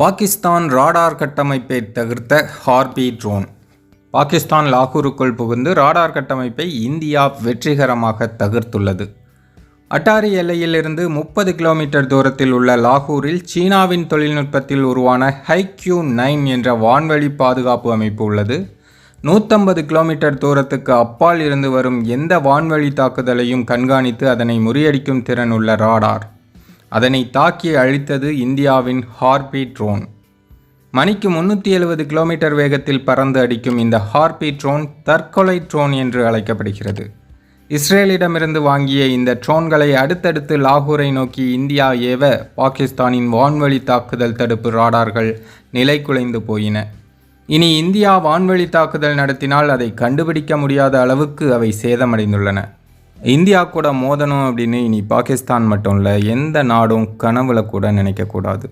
Pakistan radar கட்டமைப்பை தவிர்த்த harpy drone. Pakistan லாகூருக்குள் புகுந்து ராடார் கட்டமைப்பை இந்தியா வெற்றிகரமாக தகர்த்துள்ளது. அட்டாரி எல்லையிலிருந்து முப்பது கிலோமீட்டர் தூரத்தில் உள்ள லாகூரில் சீனாவின் தொழில்நுட்பத்தில் உருவான ஹைக்யூ நைன் என்ற வான்வழி பாதுகாப்பு அமைப்பு உள்ளது. நூற்றம்பது கிலோமீட்டர் தூரத்துக்கு அப்பால் இருந்து வரும் எந்த வான்வழி தாக்குதலையும் கண்காணித்து அதனை முறியடிக்கும் திறன் உள்ள ராடார். அதனை தாக்கி அழித்தது இந்தியாவின் ஹார்பி ட்ரோன் மணிக்கு முன்னூற்றி எழுபது கிலோமீட்டர் வேகத்தில் பறந்து அடிக்கும் இந்த ஹார்பி ட்ரோன் தற்கொலை ட்ரோன் என்று அழைக்கப்படுகிறது. இஸ்ரேலிடமிருந்து வாங்கிய இந்த ட்ரோன்களை அடுத்தடுத்து லாகூரை நோக்கி இந்தியா ஏவ பாகிஸ்தானின் வான்வழி தாக்குதல் தடுப்பு ராடார்கள் நிலைகுலைந்து போயின. இனி இந்தியா வான்வழி தாக்குதல் நடத்தினால் அதை கண்டுபிடிக்க முடியாத அளவுக்கு அவை சேதமடைந்துள்ளன. இந்தியா கூட மோதணும் அப்படின்னு இனி பாகிஸ்தான் மட்டும் இல்லை எந்த நாடும் கனவுல கூட நினைக்கக்கூடாது